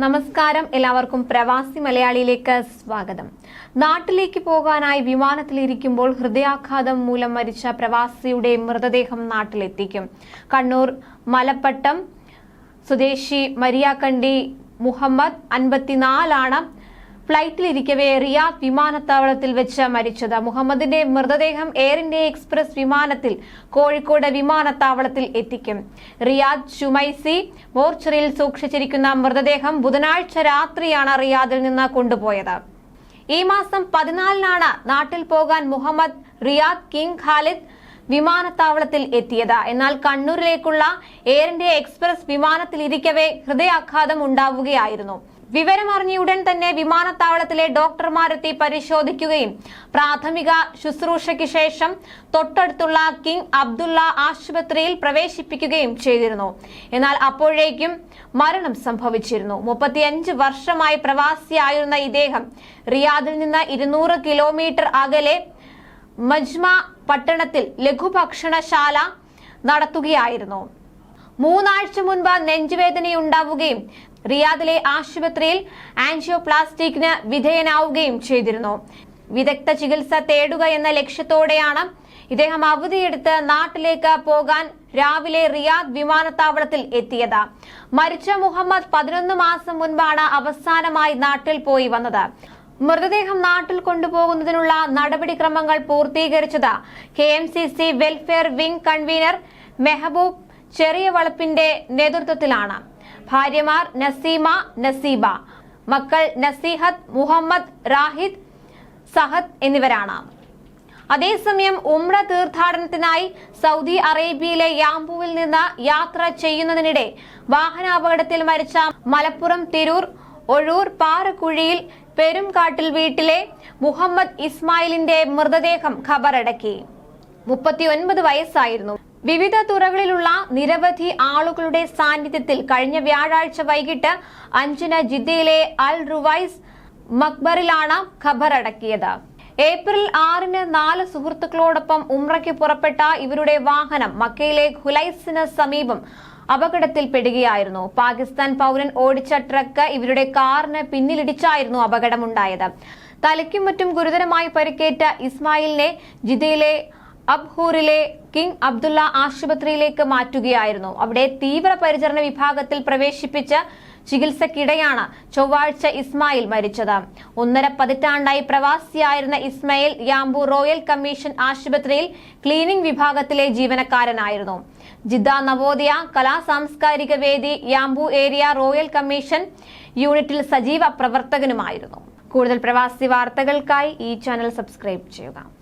നമസ്കാരം. എല്ലാവർക്കും പ്രവാസി മലയാളിയിലേക്ക് സ്വാഗതം. നാട്ടിലേക്ക് പോകാനായി വിമാനത്തിലിരിക്കുമ്പോൾ ഹൃദയാഘാതം മൂലം മരിച്ച പ്രവാസിയുടെ മൃതദേഹം നാട്ടിലെത്തിക്കും. കണ്ണൂർ മലപ്പട്ടം സ്വദേശി മരിയാക്കണ്ടി മുഹമ്മദ് അൻപത്തിനാലാണ് ഫ്ലൈറ്റിലിരിക്കവേ റിയാദ് വിമാനത്താവളത്തിൽ വെച്ച് മരിച്ചത്. മുഹമ്മദിന്റെ മൃതദേഹം എയർ ഇന്ത്യ എക്സ്പ്രസ് വിമാനത്തിൽ കോഴിക്കോട് വിമാനത്താവളത്തിൽ എത്തിക്കും. റിയാദ് ഷുമൈസി മോർച്ചറിയിൽ സൂക്ഷിച്ചിരിക്കുന്ന മൃതദേഹം ബുധനാഴ്ച രാത്രിയാണ് റിയാദിൽ നിന്ന് കൊണ്ടുപോയത്. ഈ മാസം പതിനാലിനാണ് നാട്ടിൽ പോകാൻ മുഹമ്മദ് റിയാദ് കിങ് ഖാലിദ് വിമാനത്താവളത്തിൽ എത്തിയത്. എന്നാൽ കണ്ണൂരിലേക്കുള്ള എയർ ഇന്ത്യ എക്സ്പ്രസ് വിമാനത്തിൽ ഇരിക്കവേ ഹൃദയാഘാതം ഉണ്ടാവുകയായിരുന്നു. വിവരമറിഞ്ഞ ഉടൻ തന്നെ വിമാനത്താവളത്തിലെ ഡോക്ടർമാരെത്തി പരിശോധിക്കുകയും പ്രാഥമിക ശുശ്രൂഷയ്ക്ക് ശേഷം തൊട്ടടുത്തുള്ള കിങ് അബ്ദുള്ള ആശുപത്രിയിൽ പ്രവേശിപ്പിക്കുകയും ചെയ്തിരുന്നു. എന്നാൽ അപ്പോഴേക്കും മരണം സംഭവിച്ചിരുന്നു. മുപ്പത്തിയഞ്ച് വർഷമായി പ്രവാസിയായിരുന്ന ഇദ്ദേഹം റിയാദിൽ നിന്ന് ഇരുന്നൂറ് കിലോമീറ്റർ അകലെ മജ്മ പട്ടണത്തിൽ ലഘുഭക്ഷണശാല നടത്തുകയായിരുന്നു. മൂന്നാഴ്ച മുൻപ് നെഞ്ചുവേദനയുണ്ടാവുകയും റിയാദിലെ ആശുപത്രിയിൽ ആൻജിയോപ്ലാസ്റ്റിക്കിന് വിധേയനാവുകയും ചെയ്തിരുന്നു. വിദഗ്ധ ചികിത്സ തേടുക എന്ന ലക്ഷ്യത്തോടെയാണ് ഇദ്ദേഹം അവധിയെടുത്ത് നാട്ടിലേക്ക് പോകാൻ രാവിലെ റിയാദ് വിമാനത്താവളത്തിൽ എത്തിയത്. മരിച്ച മുഹമ്മദ് പതിനൊന്ന് മാസം മുൻപാണ് അവസാനമായി നാട്ടിൽ പോയി വന്നത്. മൃതദേഹം നാട്ടിൽ കൊണ്ടുപോകുന്നതിനുള്ള നടപടിക്രമങ്ങൾ പൂർത്തീകരിച്ചത് K M C C welfare wing convener Mehaboob ചെറിയ വളപ്പിന്റെ നേതൃത്വത്തിലാണ്. ഭാര്യമാർ നസീമ നസീബ. മക്കൾ നസീഹത്ത് മുഹമ്മദ് റാഹിദ് സഹദ് എന്നിവരാണ്. അതേസമയം ഉംറ തീർത്ഥാടനത്തിനായി സൗദി അറേബ്യയിലെ യാംബുവിൽ നിന്ന് യാത്ര ചെയ്യുന്നതിനിടെ വാഹനാപകടത്തിൽ മരിച്ച മലപ്പുറം തിരൂർ ഒഴൂർ പാറക്കുഴിയിൽ പെരുംകാട്ടിൽ വീട്ടിലെ മുഹമ്മദ് ഇസ്മായിലിന്റെ മൃതദേഹം ഖബറടക്കി. മുപ്പത്തിയൊൻപത് വയസ്സായിരുന്നു. വിവിധ തുറകളിലുള്ള നിരവധി ആളുകളുടെ സാന്നിധ്യത്തിൽ കഴിഞ്ഞ വ്യാഴാഴ്ച വൈകിട്ട് അഞ്ചിന് ജിദ്ദയിലെ അൽ റുവൈസ് മക്ബറിലാണ് ഖബറടക്കിയത്. ഏപ്രിൽ ആറിന് നാല് സുഹൃത്തുക്കളോടൊപ്പം ഉംറയ്ക്ക് പുറപ്പെട്ട ഇവരുടെ വാഹനം മക്കയിലെ ഖുലൈസിന് സമീപം അപകടത്തിൽപ്പെടുകയായിരുന്നു. പാകിസ്ഥാൻ പൗരൻ ഓടിച്ച ട്രക്ക് ഇവരുടെ കാറിന് പിന്നിലിടിച്ചായിരുന്നു അപകടമുണ്ടായത്. തലയ്ക്കും മറ്റും ഗുരുതരമായി പരിക്കേറ്റ ഇസ്മായിലിനെ ജിദ്ദയിലെ അബ്ഹൂറിലെ കിങ് അബ്ദുള്ള ആശുപത്രിയിലേക്ക് മാറ്റുകയായിരുന്നു. അവിടെ തീവ്രപരിചരണ വിഭാഗത്തിൽ പ്രവേശിപ്പിച്ച ചികിത്സക്കിടെയാണ് ചൊവ്വാഴ്ച ഇസ്മായിൽ മരിച്ചത്. ഒന്നര പതിറ്റാണ്ടായി പ്രവാസിയായിരുന്ന ഇസ്മയിൽ യാംബു റോയൽ കമ്മീഷൻ ആശുപത്രിയിൽ ക്ലീനിംഗ് വിഭാഗത്തിലെ ജീവനക്കാരനായിരുന്നു. ജിദ്ദ നവോദയ കലാ സാംസ്കാരിക വേദി യാംബു ഏരിയ റോയൽ കമ്മീഷൻ യൂണിറ്റിൽ സജീവ പ്രവർത്തകനുമായിരുന്നു. കൂടുതൽ പ്രവാസി വാർത്തകൾക്കായി ഈ ചാനൽ സബ്സ്ക്രൈബ് ചെയ്യുക.